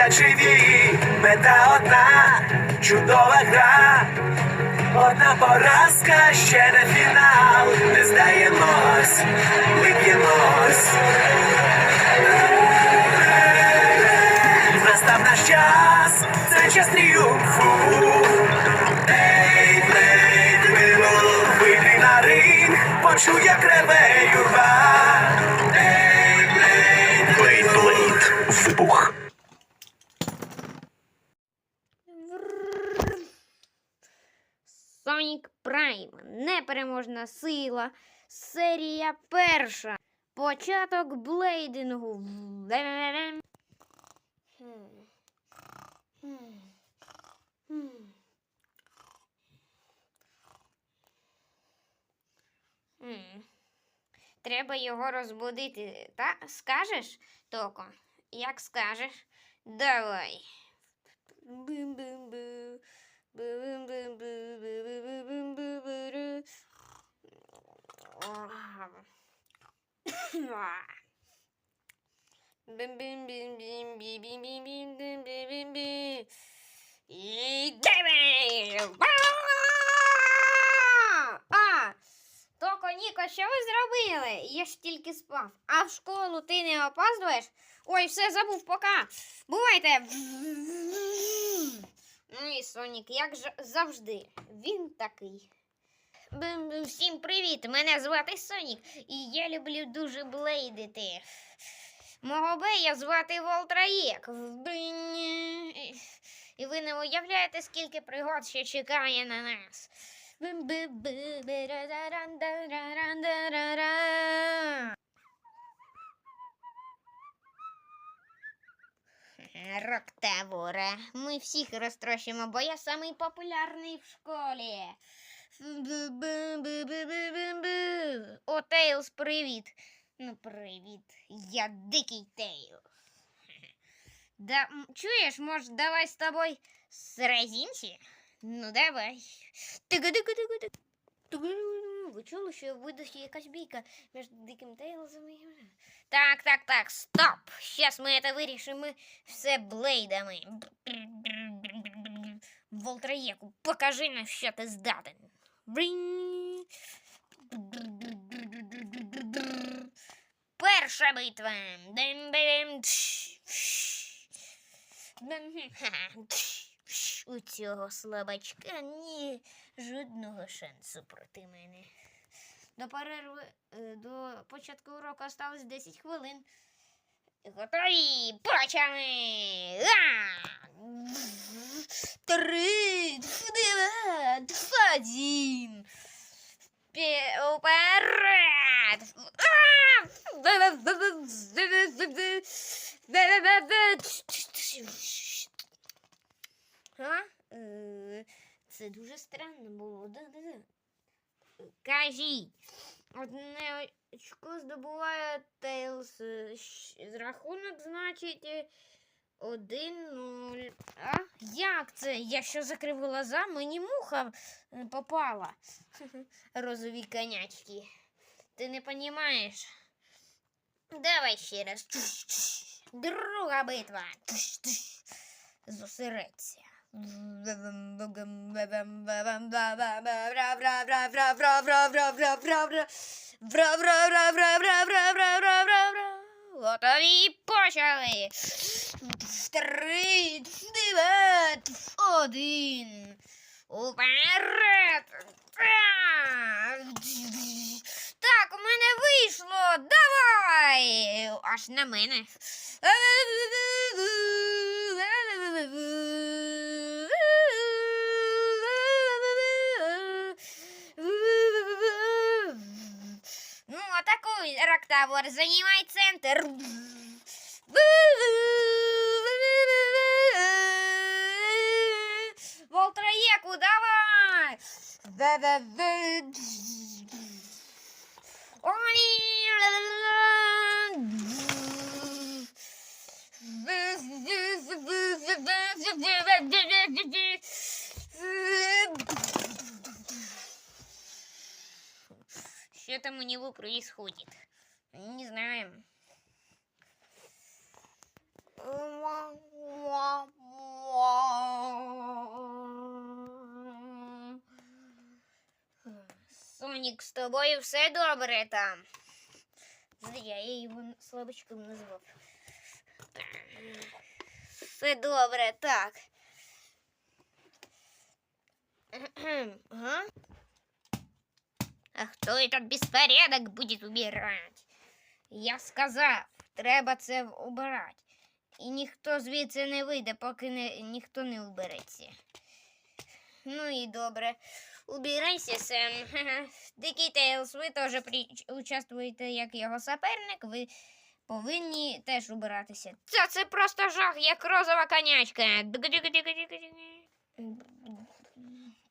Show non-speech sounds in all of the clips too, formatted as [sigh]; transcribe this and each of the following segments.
стоять живі, мета одна, чудова гра. Одна поразка, ще не фінал. Не здаємось, ми б'ємось. Настав наш час, це час тріумфу. Ей, Блейд, Вилов, вийди на ринг, почуй, як реве юрба. Непереможна сила. Серія перша. Початок блейдингу. Треба його розбудити. Та скажеш, Токо? Як скажеш? Давай. Бим-бим-бу. Бу-бим-бим-бу-бу-бу-бу-бу-бу-бу. І давай! А! Токо, Ніко, що ви зробили? Я ж тільки спав. А в школу ти не опаздуєш? Ой, все забув, пока. Бувайте. Ну і Сонік, як завжди, він такий. Всім привіт! Мене звати Сонік, і я люблю дуже блейдити. Мого бея звати Волтраєк. І ви не уявляєте, скільки пригод ще чекає на нас. Роктавура. Ми всіх розтрощимо, бо я самий популярний в школі. Бу-бу-бу-бу-бу-бу-бу. О, Тейлз, привіт. Ну, привіт. Я дикий Тейлз. [laughs] Да, м, чуєш, може, давай з тобою сразимся? Ну, давай. Тига-дига-дига-дига. Тига-дига-дига. Ви чули, що видасться якась бійка між диким Тейлзом і... Так, так, так, стоп. Сейчас мы это вирішимо все блейдами. Волтраєку, покажи на що ти здатен. Перша битва. У цього слабачка ні жодного шансу проти мене. До перерви е, до початку уроку осталось 10 хвилин. Готові! Почали! Три, два, два, один. Впе- Вперед! А! А? Е, Це дуже странно було. Да-да-да. Кажіть. Одне очко здобуває Тейлз. Рахунок, значить, е, 1-0. А? Як це? Я що закрив глаза, мені муха е, попала. [laughs] Розові конячки. Ти не розумієш? Давай ще раз. Друга битва. Зосередься. Готові почали. Три, два, один. Уперед. Так, у мене вийшло. Давай. Аж на мене. Рактавор, занимай центр. Волтроеку, давай! Ой! Что там у него происходит? Не знаем. Сонік, з тобою все добре там. Я її вон слабочком назвав. Все добре, так. Ага. А хто этот беспорядок будет убирать? Я сказав, треба це убирати. І ніхто звідси не вийде, поки не, ніхто не убереться. Ну і добре. Убирайся, Сем. [laughs] Дикий Тейлз, ви теж участвуєте як його суперник, ви повинні теж убиратися. Це, це просто жах, як розова конячка.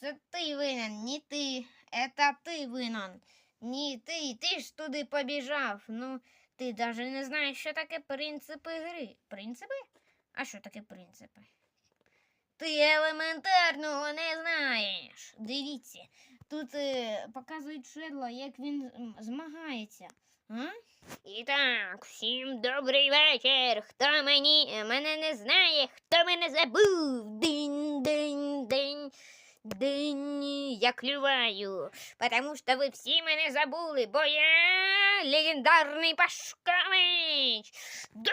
Це ти винен, не ти. Это ти винен. Ні, ти, ти ж туди побіжав. Ну, ти навіть не знаєш, що таке принципи гри. Принципи? А що таке принципи? Ти елементарного не знаєш. Дивіться, тут е, показують шедло, як він змагається. А? І так, всім добрий вечір. Хто мені мене не знає, хто мене забув. Да не, я клюваю, потому что вы все меня забули, бо я а, легендарный Пашкович. Да!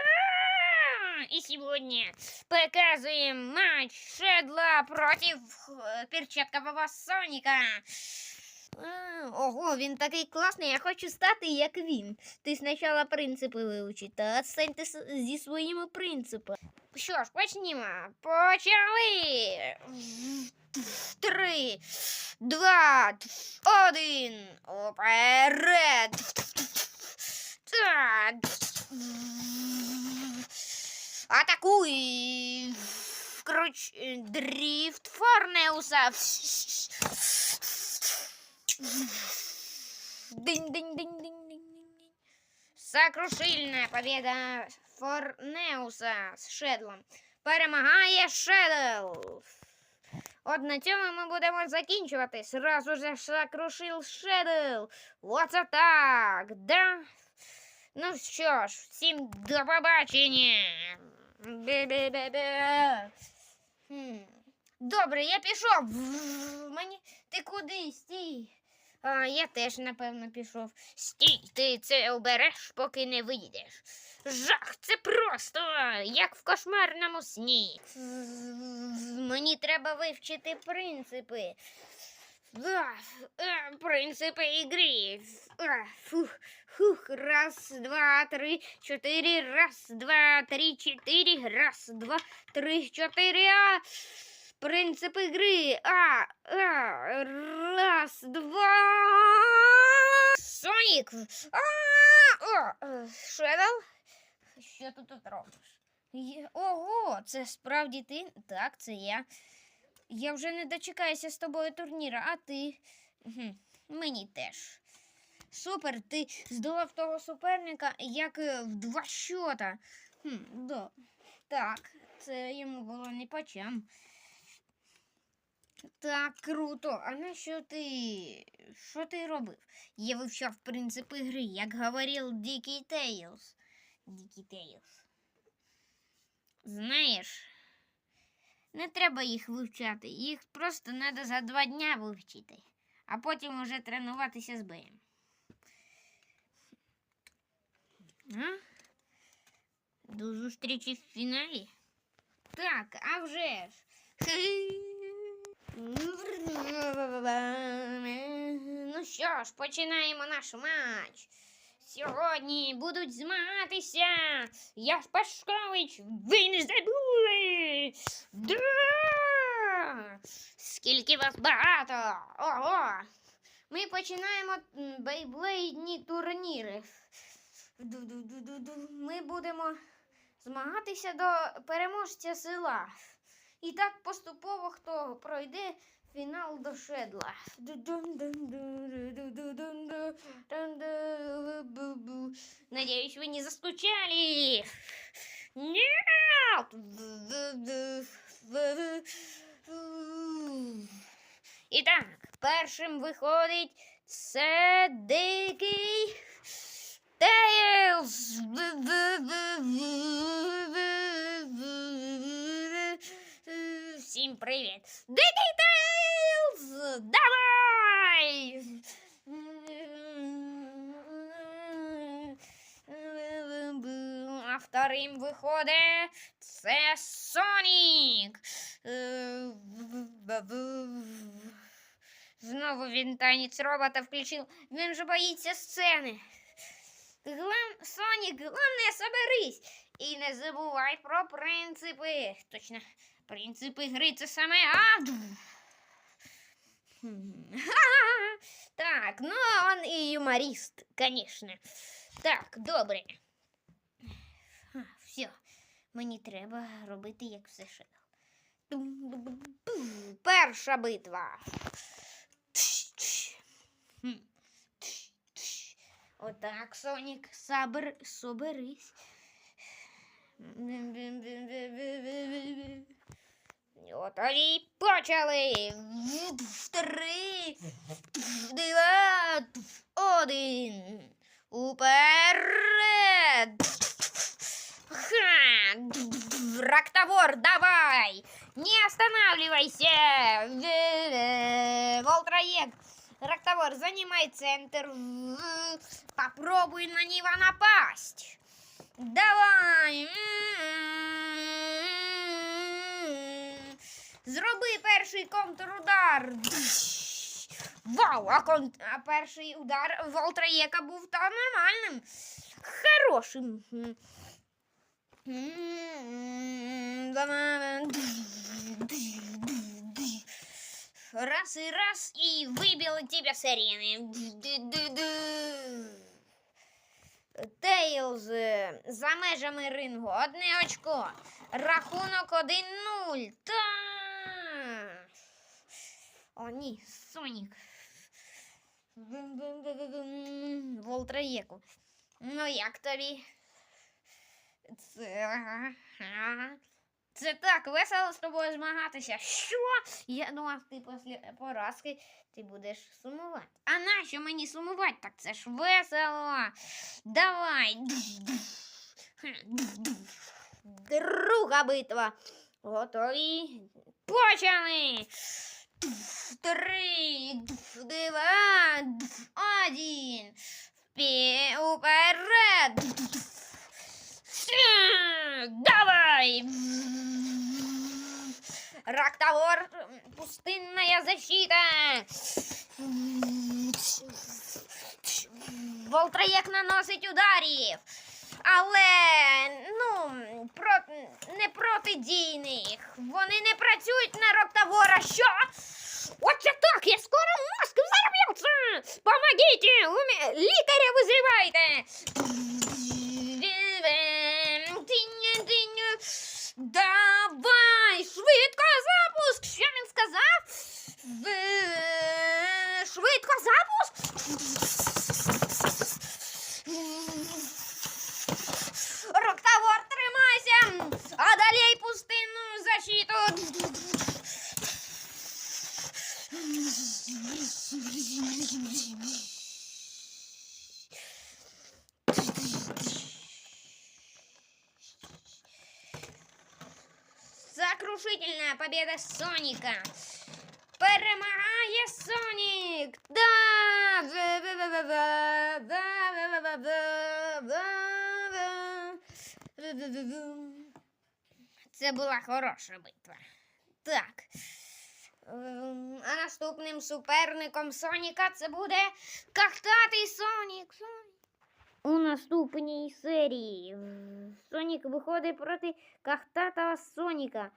И сегодня показываем матч Шедла против э, перчаткового Соника. Ого, він такий класний, я хочу стати як він. Ти спочатку принципи вивчи, та відстаньте с- зі своїми принципами. Що ж, почнімо. Почали. Три, два, один. Уперед. Так. Атакуй. Круч... Дрифт Форнеуса. Динь-динь-динь-динь-динь-динь. Сокрушильная победа Форнеуса з Шедлом. Перемагає Шедл. От на цьому ми будемо закінчувати. Сразу же сокрушив Шедл. Оце так, да? Ну що ж, всім до побачення. Бе-бе-бе-бе. Хм. Добре, я пішов. Мені ти куди? Стій. А, я теж, напевно, пішов. Стій, ти це обереш, поки не вийдеш. Жах, це просто як в кошмарному сні. Мені треба вивчити принципи. Е, Принципи ігри. Фух, фух, раз, два, три, чотири, раз, два, три, чотири, раз, два, три, чотири. А, принципи гри. А, а, раз, два. О, е, Що ти тут робиш? Є- Ого, це справді ти? Так, це я. Я вже не дочекаюся з тобою турніра, а ти? Мгм, Мені теж. Супер, ти здолав того суперника як е, в два щота. Хм, да. Так, це йому було не по чам. Так, круто. А на що ти? Що ти робив? Я вивчав принципи гри, як говорив Дикий Тейлз. Дикий Тейлз. Знаєш, не треба їх вивчати. Їх просто треба за два дня вивчити, а потім уже тренуватися з боєм. А? До зустрічі в фіналі? Так, а вже ж. [laughs] що ж, починаємо наш матч. Сьогодні будуть змагатися. Я Пашкович, ви не забули. Да! Скільки вас багато. Ого. Ми починаємо бейблейдні турніри. Ми будемо змагатися до переможця села. І так поступово хто пройде фінал до шедла. Ду-дун-дун-ду-ду-дун-ду-дун-ду-бу-бу. Надеюсь, вы не заскучали. Нет! Итак, першим виходить це дикий Тейлз. всім привіт! Дикий! Давай! А вторим виходить це Сонік. Знову він танець робота включив. Він же боїться сцени. Глам... Сонік, головне, соберись. І не забувай про принципи. Точно, принципи гри це саме аду. [laughs] Так, ну он і юморист, конечно. Так, добре. Все, мені треба робити як все шедал. Перша битва. Отак, Сонік, сабер, соберись. Готові почали. Три, два, один. Уперед. Ха! Рактовор, давай! Не останавливайся! Волтроек! Рактовор, занимай центр. Попробуй на него напасть. Давай! Зроби перший контрудар. Вау! А, кон... а перший удар Волтроєка був та нормальним. Хорошим. Раз и раз и выбил тебя с арены. Тейлз е, за межами рингу. Одне очко. Рахунок 1-0. Та. О, ні, Сонік. Волтраєку. Ну як тобі? Це. Це так весело з тобою змагатися. Що? Я думав, ти після поразки ти будеш сумувати. А нащо мені сумувати? Так це ж весело. Давай. Друга битва. Готові? Почали. Три, два, один. Уперед. Давай. Рактовор, пустынная защита. Волтроєк наносить ударів. Але ну, про, не протидійних. Вони не працюють на Роктавора. Що? Оце так, я скоро мозг! Помогите! Умі... Лікаря визивайте! Сокрушительная победа Соника! Перемагає Сонік! Да! Це була хороша битва. Так. Ем, А наступним суперником Соніка це буде Кахтатий Сонік. У наступній серії Сонік виходить проти Кахтатого Соніка.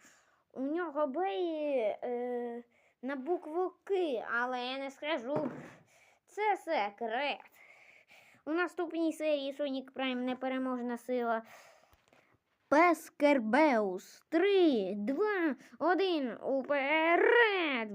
У нього бої е, на букву К, але я не скажу. Це секрет. У наступній серії Сонік Прайм непереможна сила. Пескербеус. Три, два, один. Уперед!